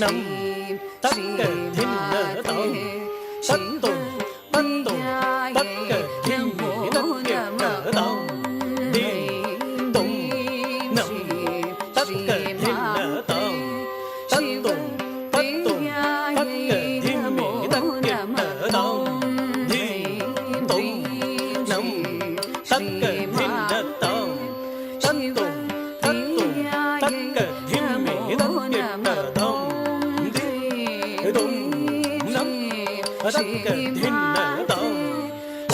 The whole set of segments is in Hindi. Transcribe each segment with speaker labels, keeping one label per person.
Speaker 1: năm
Speaker 2: tất
Speaker 1: cả thiên nở tội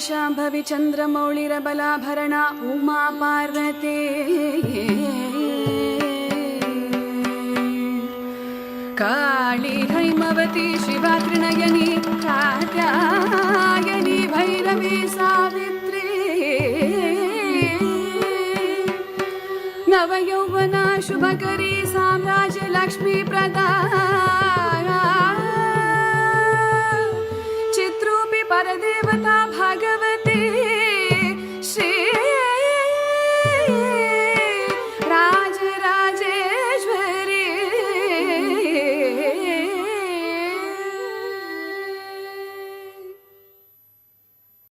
Speaker 2: Shambhavi चन्द्रमौळिरबलाभरणा Uma पार्वते काली हैमवती शिवात्रिनयनी कात्यायनी भैरवी सावित्री। नवयौवना शुभकरी साम्राज्यलक्ष्मीप्रदा। देवता भागवत